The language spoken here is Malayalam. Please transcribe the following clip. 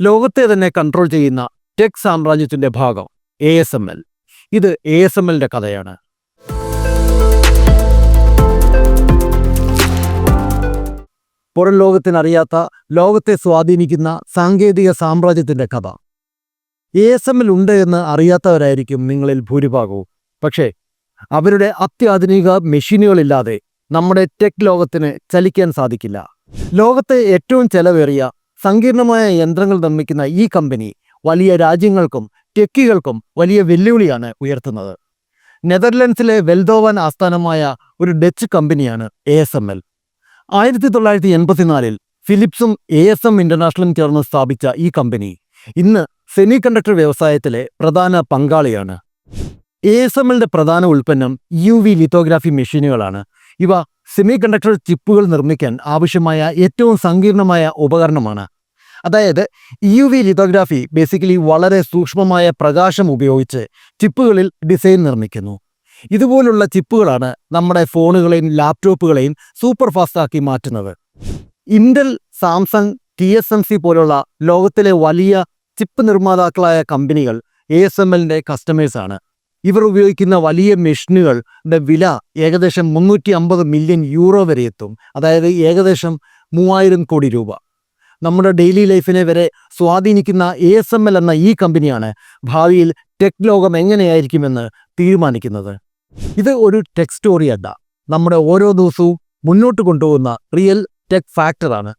ലോകത്തെ തന്നെ കൺട്രോൾ ചെയ്യുന്ന ടെക് സാമ്രാജ്യത്തിന്റെ ഭാഗം എ എസ് എം എൽ ഇത് എ എസ് എം എല്ലിന്റെ കഥയാണ്. പുറം ലോകത്തിനറിയാത്ത ലോകത്തെ സ്വാധീനിക്കുന്ന സാങ്കേതിക സാമ്രാജ്യത്തിന്റെ കഥ. എ എസ് എം എൽ ഉണ്ട് എന്ന് അറിയാത്തവരായിരിക്കും നിങ്ങളിൽ ഭൂരിഭാഗവും. പക്ഷേ അവരുടെ അത്യാധുനിക മെഷീനുകളില്ലാതെ നമ്മുടെ ടെക് ലോകത്തിന് ചലിക്കാൻ സാധിക്കില്ല. ലോകത്തെ ഏറ്റവും ചെലവേറിയ സങ്കീർണമായ യന്ത്രങ്ങൾ നിർമ്മിക്കുന്ന ഈ കമ്പനി വലിയ രാജ്യങ്ങൾക്കും ടെക്കികൾക്കും വലിയ വെല്ലുവിളിയാണ് ഉയർത്തുന്നത്. നെതർലൻഡ്സിലെ വെൽദോവൻ ആസ്ഥാനമായ ഒരു ഡച്ച് കമ്പനിയാണ് എ എസ് എം എൽ. ആയിരത്തി തൊള്ളായിരത്തി എൺപത്തിനാലിൽ ഫിലിപ്സും എ എസ് എം ഇന്റർനാഷണലും ചേർന്ന് സ്ഥാപിച്ച ഈ കമ്പനി ഇന്ന് സെമി കണ്ടക്ടർ വ്യവസായത്തിലെ പ്രധാന പങ്കാളിയാണ്. എ എസ് എം എല്ലിന്റെ പ്രധാന ഉൽപ്പന്നം യു വി ലിത്തോഗ്രാഫി മെഷീനുകളാണ്. ഇവ സെമി കണ്ടക്ടർ ചിപ്പുകൾ നിർമ്മിക്കാൻ ആവശ്യമായ ഏറ്റവും സങ്കീർണമായ ഉപകരണമാണ്. അതായത് യു വി ലിത്തോഗ്രാഫി ബേസിക്കലി വളരെ സൂക്ഷ്മമായ പ്രകാശം ഉപയോഗിച്ച് ചിപ്പുകളിൽ ഡിസൈൻ നിർമ്മിക്കുന്നു. ഇതുപോലുള്ള ചിപ്പുകളാണ് നമ്മുടെ ഫോണുകളെയും ലാപ്ടോപ്പുകളെയും സൂപ്പർ ഫാസ്റ്റ് ആക്കി മാറ്റുന്നത്. Intel Samsung T S M C പോലുള്ള ലോകത്തിലെ വലിയ ചിപ്പ് നിർമ്മാതാക്കളായ കമ്പനികൾ എ എസ് എം എല്ലിന്റെ കസ്റ്റമേഴ്സാണ് ഇവർ ഉപയോഗിക്കുന്ന വലിയ മെഷീനുകളുടെ വില ഏകദേശം മുന്നൂറ്റി അമ്പത് മില്യൺ യൂറോ വരെ എത്തും. അതായത് ഏകദേശം മൂവായിരം കോടി രൂപ. നമ്മുടെ ഡെയിലി ലൈഫിനെ വരെ സ്വാധീനിക്കുന്ന എ എസ് എം എൽ എന്ന ഈ കമ്പനിയാണ് ഭാവിയിൽ ടെക് ലോകം എങ്ങനെയായിരിക്കുമെന്ന് തീരുമാനിക്കുന്നത്. ഇത് ഒരു ടെക് സ്റ്റോറി അല്ല. നമ്മുടെ ഓരോ ദിവസവും മുന്നോട്ട് കൊണ്ടുപോകുന്ന റിയൽ ടെക് ഫാക്ടറാണ്.